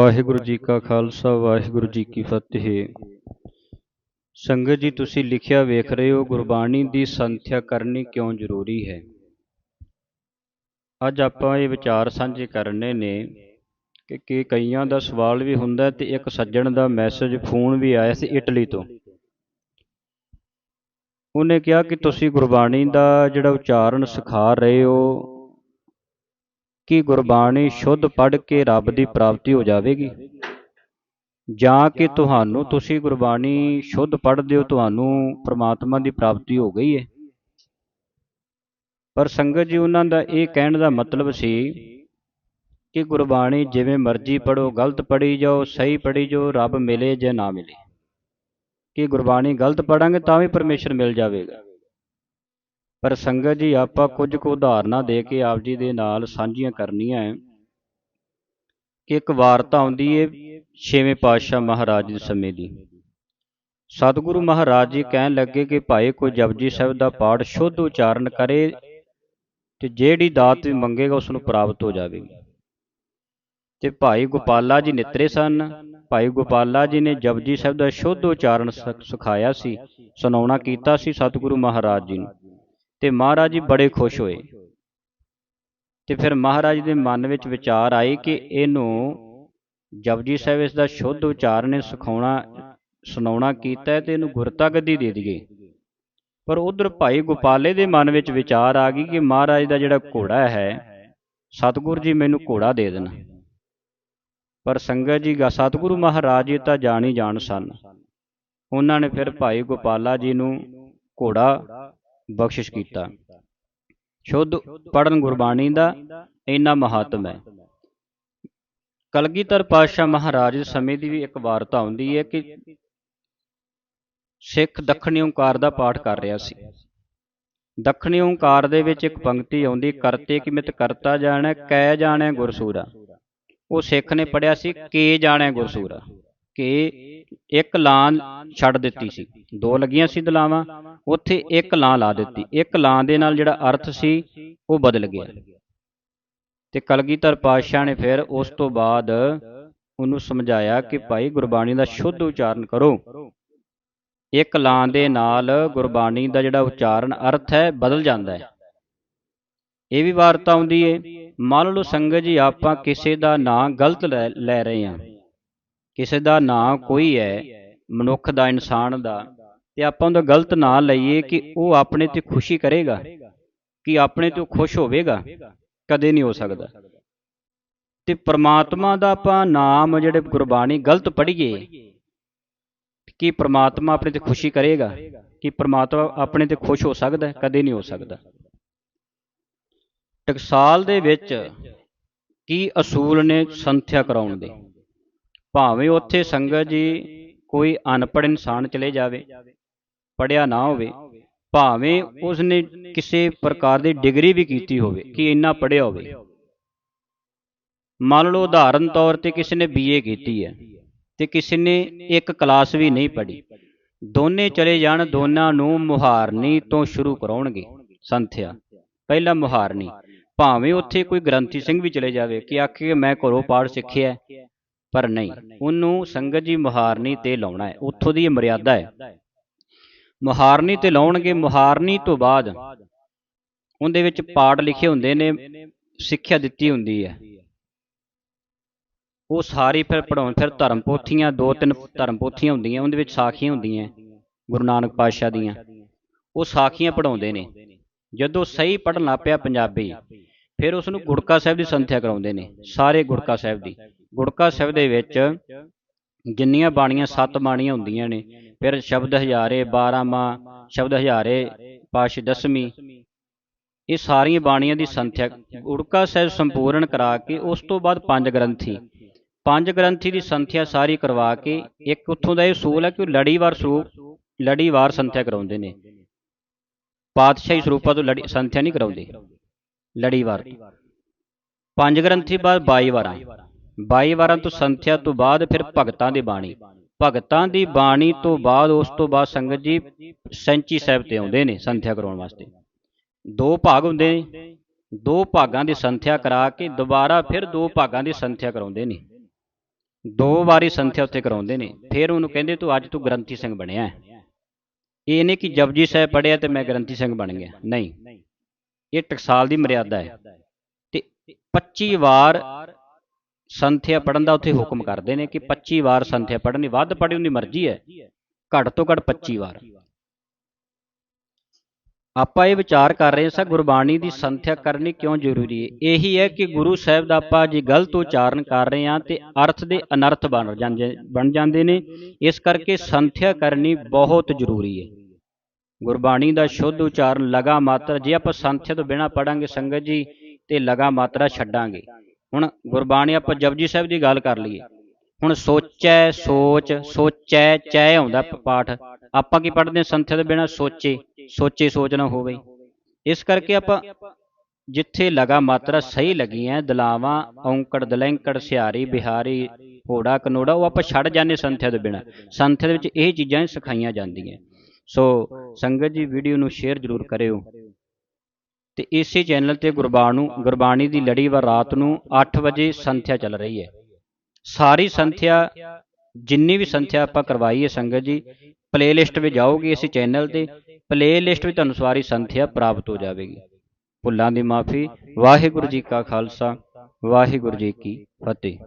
ਵਾਹਿਗੁਰੂ ਜੀ ਕਾ ਖਾਲਸਾ, ਵਾਹਿਗੁਰੂ ਜੀ ਕੀ ਫਤਿਹ। ਸੰਗਤ ਜੀ, ਤੁਸੀਂ ਲਿਖਿਆ ਵੇਖ ਰਹੇ ਹੋ, ਗੁਰਬਾਣੀ ਦੀ ਸੰਥਿਆ ਕਰਨੀ ਕਿਉਂ ਜ਼ਰੂਰੀ ਹੈ? ਅੱਜ ਆਪਾਂ ਇਹ ਵਿਚਾਰ ਸਾਂਝੇ ਕਰਨੇ ਨੇ ਕਿ ਕਿ ਕਈਆਂ ਦਾ ਸਵਾਲ ਵੀ ਹੁੰਦਾ ਹੈ ਤੇ ਇੱਕ ਸੱਜਣ ਦਾ ਮੈਸੇਜ ਫੋਨ ਵੀ ਆਇਆ ਸੀ ਇਟਲੀ ਤੋਂ। ਉਹਨੇ ਕਿਹਾ ਕਿ ਤੁਸੀਂ ਗੁਰਬਾਣੀ ਦਾ ਜਿਹੜਾ ਉਚਾਰਨ ਸਿਖਾ ਰਹੇ ਹੋ ਕਿ ਗੁਰਬਾਣੀ ਸ਼ੁੱਧ ਪੜ੍ਹ ਕੇ ਰੱਬ ਦੀ ਪ੍ਰਾਪਤੀ ਹੋ ਜਾਵੇਗੀ। ਜਾਂ ਕਿ ਤੁਹਾਨੂੰ ਤੁਸੀਂ ਗੁਰਬਾਣੀ ਸ਼ੁੱਧ ਪੜ੍ਹਦੇ ਹੋ ਤੁਹਾਨੂੰ ਪ੍ਰਮਾਤਮਾ ਦੀ ਪ੍ਰਾਪਤੀ ਹੋ ਗਈ ਹੈ ਪਰ ਸੰਗਤ ਜੀ, ਉਹਨਾਂ ਦਾ ਇਹ ਕਹਿਣ ਦਾ ਮਤਲਬ ਸੀ ਕਿ ਗੁਰਬਾਣੀ ਜਿਵੇਂ ਮਰਜ਼ੀ ਪੜੋ ਗਲਤ ਪੜ੍ਹੀ ਜਾਓ, ਸਹੀ ਪੜ੍ਹੀ ਜਾਓ, ਰੱਬ ਮਿਲੇ ਜਾਂ ਨਾ ਮਿਲੇ। ਕਿ ਗੁਰਬਾਣੀ ਗਲਤ ਪੜਾਂਗੇ ਤਾਂ ਵੀ ਪਰਮੇਸ਼ਰ ਮਿਲ ਜਾਵੇਗਾ। ਪਰ ਸੰਗਤ ਜੀ, ਆਪਾਂ ਕੁਝ ਕੁ ਉਦਾਹਰਨਾਂ ਦੇ ਕੇ ਆਪ ਜੀ ਦੇ ਨਾਲ ਸਾਂਝੀਆਂ ਕਰਨੀਆਂ ਹੈ ਇੱਕ ਵਾਰਤਾ ਆਉਂਦੀ ਹੈ ਛੇਵੇਂ ਪਾਤਸ਼ਾਹ ਮਹਾਰਾਜ ਦੇ ਸਮੇਂ ਦੀ। ਸਤਿਗੁਰੂ ਮਹਾਰਾਜ ਜੀ ਕਹਿਣ ਲੱਗੇ ਕਿ ਭਾਈ, ਕੋਈ ਜਪਜੀ ਸਾਹਿਬ ਦਾ ਪਾਠ ਸ਼ੁੱਧ ਉਚਾਰਨ ਕਰੇ ਤੇ ਜਿਹੜੀ ਦਾਤ ਵੀ ਮੰਗੇਗਾ ਉਸ ਨੂੰ ਪ੍ਰਾਪਤ ਹੋ ਜਾਵੇਗੀ। ਤੇ ਭਾਈ ਗੋਪਾਲਾ ਜੀ ਨਿਤਰੇ ਸਨ। ਭਾਈ ਗੋਪਾਲਾ ਜੀ ਨੇ ਜਪਜੀ ਸਾਹਿਬ ਦਾ ਸ਼ੁੱਧ ਉਚਾਰਨ ਸਿਖਾਇਆ ਸੀ, ਸੁਣਾਉਣਾ ਕੀਤਾ ਸੀ ਸਤਿਗੁਰੂ ਮਹਾਰਾਜ ਜੀ ਨੂੰ। ਤੇ ਮਹਾਰਾਜ ਜੀ ਬੜੇ ਖੁਸ਼ ਹੋਏ। ਤੇ ਫਿਰ ਮਹਾਰਾਜ ਦੇ ਮਨ ਵਿੱਚ ਵਿਚਾਰ ਆਈ ਕਿ ਇਹਨੂੰ ਜਪਜੀ ਸਾਹਿਬ ਇਸ ਦਾ ਸ਼ੁੱਧ ਉਚਾਰਨ ਸਿਖਾਉਣਾ ਸੁਣਾਉਣਾ ਕੀਤਾ ਹੈ ਤੇ ਇਹਨੂੰ ਗੁਰਤਾ ਗੱਦੀ ਦੇ ਦਈਏ। ਪਰ ਉਧਰ ਭਾਈ ਗੋਪਾਲੇ ਦੇ ਮਨ ਵਿੱਚ ਵਿਚਾਰ ਆ ਗਈ ਕਿ ਮਹਾਰਾਜ ਦਾ ਜਿਹੜਾ ਘੋੜਾ ਹੈ ਸਤਿਗੁਰ ਜੀ ਮੈਨੂੰ ਘੋੜਾ ਦੇ ਦੇਣ। ਪਰ ਸੰਗਤ ਜੀ ਸਤਿਗੁਰੂ ਮਹਾਰਾਜ ਜੀ ਤਾਂ ਜਾਣ ਹੀ ਜਾਣ ਸਨ। ਉਹਨਾਂ ਨੇ ਫਿਰ ਭਾਈ ਗੋਪਾਲਾ ਜੀ ਨੂੰ ਘੋੜਾ ਬਖਸ਼ਿਸ਼ ਕੀਤਾ। ਸ਼ੁੱਧ ਪੜਨ ਗੁਰਬਾਣੀ ਦਾ ਇੰਨਾ ਮਹੱਤਵ ਹੈ। ਕਲਗੀਧਰ ਪਾਤਸ਼ਾਹ ਮਹਾਰਾਜ ਦੇ ਸਮੇਂ ਦੀ ਵੀ ਇੱਕ ਵਾਰਤਾ ਆਉਂਦੀ ਹੈ ਕਿ ਸਿੱਖ ਦੱਖਣੀ ਓੰਕਾਰ ਦਾ ਪਾਠ ਕਰ ਰਿਹਾ ਸੀ। ਦੱਖਣੀ ਓੰਕਾਰ ਦੇ ਵਿੱਚ ਇੱਕ ਪੰਕਤੀ ਆਉਂਦੀ ਕਰਤੇ ਕਿ ਮਿਤ ਕਰਤਾ ਜਾਣੈ ਕੈ ਜਾਣੈ ਗੁਰਸੂਰਾ। ਉਹ ਸਿੱਖ ਨੇ ਪੜਿਆ ਸੀ ਕੇ ਜਾਣੈ ਗੁਰਸੂਰਾ। ਕਿ ਇੱਕ ਲਾਂ ਛੱਡ ਦਿੱਤੀ ਸੀ। ਦੋ ਲੱਗੀਆਂ ਸੀ ਦਲਾਵਾਂ। ਉੱਥੇ ਇੱਕ ਲਾਂ ਲਾ ਦਿੱਤੀ। ਇੱਕ ਲਾਂ ਦੇ ਨਾਲ ਜਿਹੜਾ ਅਰਥ ਸੀ ਉਹ ਬਦਲ ਗਿਆ। ਤੇ ਕਲਗੀਧਰ ਪਾਤਸ਼ਾਹ ਨੇ ਫਿਰ ਉਸ ਤੋਂ ਬਾਅਦ ਉਹਨੂੰ ਸਮਝਾਇਆ ਕਿ ਭਾਈ ਗੁਰਬਾਣੀ ਦਾ ਸ਼ੁੱਧ ਉਚਾਰਨ ਕਰੋ। ਇੱਕ ਲਾਂ ਦੇ ਨਾਲ ਗੁਰਬਾਣੀ ਦਾ ਜਿਹੜਾ ਉਚਾਰਨ ਅਰਥ ਹੈ ਬਦਲ ਜਾਂਦਾ ਹੈ। ਇਹ ਵੀ ਵਾਰਤਾ ਆਉਂਦੀ ਏ। ਮੰਨ ਲਓ ਸੰਗਤ ਜੀ ਆਪਾਂ ਕਿਸੇ ਦਾ ਨਾਂ ਗਲਤ ਲੈ ਰਹੇ ਹਾਂ। ਕਿਸੇ ਦਾ ਨਾਂ ਕੋਈ ਹੈ, ਮਨੁੱਖ ਦਾ, ਇਨਸਾਨ ਦਾ, ਤੇ ਆਪਾਂ ਉਹਦਾ ਗਲਤ ਨਾਂ ਲਈਏ ਕਿ ਉਹ ਆਪਣੇ ਤੇ ਖੁਸ਼ੀ ਕਰੇਗਾ, ਕਿ ਆਪਣੇ ਤੇ ਖੁਸ਼ ਹੋਵੇਗਾ, ਕਦੇ ਨਹੀਂ ਹੋ ਸਕਦਾ। ਤੇ ਪ੍ਰਮਾਤਮਾ ਦਾ ਆਪਾਂ ਨਾਮ ਜਿਹੜੇ ਗੁਰਬਾਣੀ ਗਲਤ ਪੜ੍ਹੀਏ, ਕਿ ਪ੍ਰਮਾਤਮਾ ਆਪਣੇ ਤੇ ਖੁਸ਼ੀ ਕਰੇਗਾ, ਕਿ ਪ੍ਰਮਾਤਮਾ ਆਪਣੇ ਤੇ ਖੁਸ਼ ਹੋ ਸਕਦਾ, ਕਦੇ ਨਹੀਂ ਹੋ ਸਕਦਾ। ਟਕਸਾਲ ਦੇ ਵਿੱਚ ਕੀ ਅਸੂਲ ਨੇ ਸੰਥਿਆ ਕਰਾਉਣ ਦੇ? ਭਾਵੇਂ ਉੱਥੇ ਸੰਗਤ ਜੀ ਕੋਈ ਅਨਪੜ੍ਹ ਇਨਸਾਨ ਚਲੇ ਜਾਵੇ ਪੜਿਆ ਨਾ ਹੋਵੇ ਭਾਵੇਂ ਉਸਨੇ ਕਿਸੇ ਪ੍ਰਕਾਰ ਦੀ ਡਿਗਰੀ ਵੀ ਕੀਤੀ ਹੋਵੇ ਕਿ ਇੰਨਾ ਪੜਿਆ ਹੋਵੇ। ਮੰਨ ਲਓ ਉਦਾਹਰਨ ਤੌਰ ਤੇ ਕਿਸੇ ਨੇ ਬੀਏ ਕੀਤੀ ਹੈ ਤੇ ਕਿਸੇ ਨੇ ਇੱਕ ਕਲਾਸ ਵੀ ਨਹੀਂ ਪੜ੍ਹੀ। ਦੋਨੇ ਚਲੇ ਜਾਣ ਦੋਨਾਂ ਨੂੰ ਮੁਹਾਰਨੀ ਤੋਂ ਸ਼ੁਰੂ ਕਰਾਉਣਗੇ ਸੰਥਿਆ। ਪਹਿਲਾ ਮੁਹਾਰਨੀ। ਭਾਵੇਂ ਉੱਥੇ ਕੋਈ ਗ੍ਰੰਥੀ ਸਿੰਘ ਵੀ ਚਲੇ ਜਾਵੇ ਕਿ ਆਖੇ ਮੈਂ ਘਰੋਂ ਪਾਠ ਸਿੱਖਿਆ ਪਰ ਨਹੀਂ, ਉਹਨੂੰ ਸੰਗਤ ਜੀ ਮੁਹਾਰਨੀ ਤੇ ਲਾਉਣਾ ਹੈ। ਉੱਥੋਂ ਦੀ ਇਹ ਮਰਿਆਦਾ ਹੈ। ਮੁਹਾਰਨੀ ਤੇ ਲਾਉਣਗੇ, ਮੁਹਾਰਨੀ ਤੋਂ ਬਾਅਦ ਉਹਦੇ ਵਿੱਚ ਪਾਠ ਲਿਖੇ ਹੁੰਦੇ ਨੇ, ਸਿੱਖਿਆ ਦਿੱਤੀ ਹੁੰਦੀ ਹੈ। ਉਹ ਸਾਰੀ ਫਿਰ ਪੜਾਉਣ ਫਿਰ ਧਰਮ ਪੋਥੀਆਂ, ਦੋ ਤਿੰਨ ਧਰਮ ਪੋਥੀਆਂ ਹੁੰਦੀਆਂ, ਉਹਦੇ ਵਿੱਚ ਸਾਖੀਆਂ ਹੁੰਦੀਆਂ ਗੁਰੂ ਨਾਨਕ ਪਾਤਸ਼ਾਹ ਦੀਆਂ। ਉਹ ਸਾਖੀਆਂ ਪੜਾਉਂਦੇ ਨੇ। ਜਦੋਂ ਸਹੀ ਪੜਨ ਲੱਗ ਪਿਆ ਪੰਜਾਬੀ, ਫਿਰ ਉਸ ਨੂੰ ਗੁੜਕਾ ਸਾਹਿਬ ਦੀ ਸੰਥਿਆ ਕਰਾਉਂਦੇ ਨੇ, ਸਾਰੇ ਗੁੜਕਾ ਸਾਹਿਬ ਦੀ। ਗੁੜਕਾ ਸਾਹਿਬ ਦੇ ਵਿੱਚ ਜਿੰਨੀਆਂ ਬਾਣੀਆਂ ਸੱਤ ਬਾਣੀਆਂ ਹੁੰਦੀਆਂ ਨੇ, ਫਿਰ ਸ਼ਬਦ ਹਜ਼ਾਰੇ 12ਵਾਂ ਸ਼ਬਦ ਹਜ਼ਾਰੇ, ਪਾਸ਼ ਦਸਵੀਂ, ਇਹ ਸਾਰੀਆਂ ਬਾਣੀਆਂ ਦੀ ਸੰਥਿਆ। ਗੁੜਕਾ ਸਾਹਿਬ ਸੰਪੂਰਨ ਕਰਾ ਕੇ ਉਸ ਤੋਂ ਬਾਅਦ ਪੰਜ ਗ੍ਰੰਥੀ। ਪੰਜ ਗ੍ਰੰਥੀ ਦੀ ਸੰਥਿਆ ਸਾਰੀ ਕਰਵਾ ਕੇ ਇੱਕ ਉੱਥੋਂ ਦਾ ਇਹ ਸੂਲ ਹੈ ਕਿ ਉਹ ਲੜੀਵਾਰ ਸਰੂਪ ਲੜੀਵਾਰ ਸੰਥਿਆ ਕਰਾਉਂਦੇ ਨੇ। ਪਾਤਸ਼ਾਹੀ ਸਰੂਪਾਂ ਤੋਂ ਲੜੀ ਸੰਥਿਆ ਨਹੀਂ ਕਰਾਉਂਦੇ। ਲੜੀਵਾਰ ਪੰਜ ਗ੍ਰੰਥੀ ਬਾਅਦ 22 ਵਾਰਾਂ। 22 ਵਾਰਾਂ ਤੋਂ ਸੰਥਿਆ ਤੋਂ ਬਾਅਦ ਫਿਰ ਭਗਤਾਂ ਦੀ ਬਾਣੀ। ਭਗਤਾਂ ਦੀ ਬਾਣੀ ਤੋਂ ਬਾਅਦ ਉਸ ਤੋਂ ਬਾਅਦ ਸੰਗਤ ਜੀ ਸੈਂਚੀ ਸਾਹਿਬ ਤੇ ਆਉਂਦੇ ਨੇ ਸੰਥਿਆ ਕਰਾਉਣ ਵਾਸਤੇ। ਦੋ ਭਾਗ ਹੁੰਦੇ ਨੇ। ਦੋ ਭਾਗਾਂ ਦੀ ਸੰਥਿਆ ਕਰਾ ਕੇ ਦੁਬਾਰਾ ਫਿਰ ਦੋ ਭਾਗਾਂ ਦੀ ਸੰਥਿਆ ਕਰਾਉਂਦੇ ਨੇ। ਦੋ ਵਾਰੀ ਸੰਥਿਆ ਉੱਥੇ ਕਰਾਉਂਦੇ ਨੇ। ਫਿਰ ਉਹਨੂੰ ਕਹਿੰਦੇ ਤੂੰ ਅੱਜ ਤੂੰ ਗ੍ਰੰਥੀ ਸਿੰਘ ਬਣਿਆ ਹੈ। ਇਹ ਨਹੀਂ ਕਿ ਜਪਜੀ ਸਾਹਿਬ ਪੜ੍ਹਿਆ ਤੇ ਮੈਂ ਗ੍ਰੰਥੀ ਸਿੰਘ ਬਣ ਗਿਆ। ਨਹੀਂ। ਇਹ ਟਕਸਾਲ ਦੀ ਮਰਿਆਦਾ ਹੈ। ਤੇ 25 ਵਾਰ ਸੰਥਿਆ ਪੜਨ ਦਾ ਉੱਥੇ ਹੁਕਮ ਕਰਦੇ ਨੇ ਕਿ 25 ਵਾਰ ਸੰਥਿਆ ਪੜ੍ਹਨੀ, ਵੱਧ ਪੜ੍ਹੀ ਉਹਦੀ ਮਰਜ਼ੀ ਹੈ। ਘੱਟ ਤੋਂ ਘੱਟ 25 ਵਾਰ। ਆਪਾਂ ਇਹ ਵਿਚਾਰ ਕਰ ਰਹੇ ਸਾਂ, ਗੁਰਬਾਣੀ ਦੀ ਸੰਥਿਆ ਕਰਨੀ ਕਿਉਂ ਜ਼ਰੂਰੀ ਹੈ? ਇਹੀ ਹੈ ਕਿ ਗੁਰੂ ਸਾਹਿਬ ਦਾ ਆਪਾਂ ਜੇ ਗਲਤ ਉਚਾਰਨ ਕਰ ਰਹੇ ਹਾਂ ਤੇ ਅਰਥ ਦੇ ਅਨਰਥ ਬਣ ਜਾਂਦੇ ਬਣ ਜਾਂਦੇ ਨੇ। ਇਸ ਕਰਕੇ ਸੰਥਿਆ ਕਰਨੀ ਬਹੁਤ ਜ਼ਰੂਰੀ ਹੈ। ਗੁਰਬਾਣੀ ਦਾ ਸ਼ੁੱਧ ਉਚਾਰਨ ਲਗਾ ਮਾਤਰਾ ਜੇ ਆਪਾਂ ਸੰਥਿਆ ਤੋਂ ਬਿਨਾ ਪੜਾਂਗੇ ਸੰਗਤ ਜੀ, ਤੇ ਲਗਾ ਮਾਤਰਾ ਛੱਡਾਂਗੇ। ਹੁਣ ਗੁਰਬਾਣੀ ਆਪਾਂ ਜਪਜੀ ਸਾਹਿਬ ਦੀ ਗੱਲ ਕਰ ਲਈਏ। ਹੁਣ ਸੋਚੈ, ਸੋਚ, ਸੋਚੈ, ਚੈ ਆਉਂਦਾ ਪਾਠ। ਆਪਾਂ ਕੀ ਪੜ੍ਹਦੇ ਹਾਂ? ਸੰਥਿਆ ਤੋਂ ਬਿਨਾ ਸੋਚੇ ਸੋਚੇ ਸੋਚ ਨਾ ਹੋਵੇ। ਇਸ ਕਰਕੇ ਆਪਾਂ ਜਿੱਥੇ ਲਗਾ ਮਾਤਰਾ ਸਹੀ ਲੱਗੀਆਂ ਦਲਾਵਾਂ, ਔਂਕੜ, ਦਲੈਂਕੜ, ਸਿਹਾਰੀ, ਬਿਹਾਰੀ ਹੋੜਾ ਕਨੋੜਾ, ਉਹ ਆਪਾਂ ਛੱਡ ਜਾਂਦੇ ਸੰਥਿਆ ਤੋਂ ਬਿਨਾ। ਸੰਥਿਆ ਦੇ ਵਿੱਚ ਇਹ ਚੀਜ਼ਾਂ ਸਿਖਾਈਆਂ ਜਾਂਦੀਆਂ। ਸੋ ਸੰਗਤ ਜੀ ਵੀਡੀਓ ਨੂੰ ਸ਼ੇਅਰ ਜ਼ਰੂਰ ਕਰਿਓ। ਤੇ ਇਸੇ ਚੈਨਲ ਤੇ ਗੁਰਬਾਣੂ ਗੁਰਬਾਣੀ ਦੀ ਲੜੀਵਾਰ ਰਾਤ ਨੂੰ 8 ਵਜੇ ਸੰਥਿਆ ਚੱਲ ਰਹੀ ਹੈ। ਸਾਰੀ ਸੰਥਿਆ, ਜਿੰਨੀ ਵੀ ਸੰਥਿਆ ਆਪਾਂ ਕਰਵਾਈ ਹੈ ਸੰਗਤ ਜੀ ਪਲੇਲਿਸਟ ਵਿੱਚ ਜਾਓਗੇ ਇਸ ਚੈਨਲ ਤੇ ਪਲੇਲਿਸਟ ਵਿੱਚ ਤੁਹਾਨੂੰ ਸਾਰੀ ਸੰਥਿਆ ਪ੍ਰਾਪਤ ਹੋ ਜਾਵੇਗੀ। ਭੁੱਲਾਂ ਦੀ ਮਾਫੀ, ਵਾਹਿਗੁਰੂ ਜੀ ਕਾ ਖਾਲਸਾ, ਵਾਹਿਗੁਰੂ ਜੀ ਕੀ ਫਤਿਹ।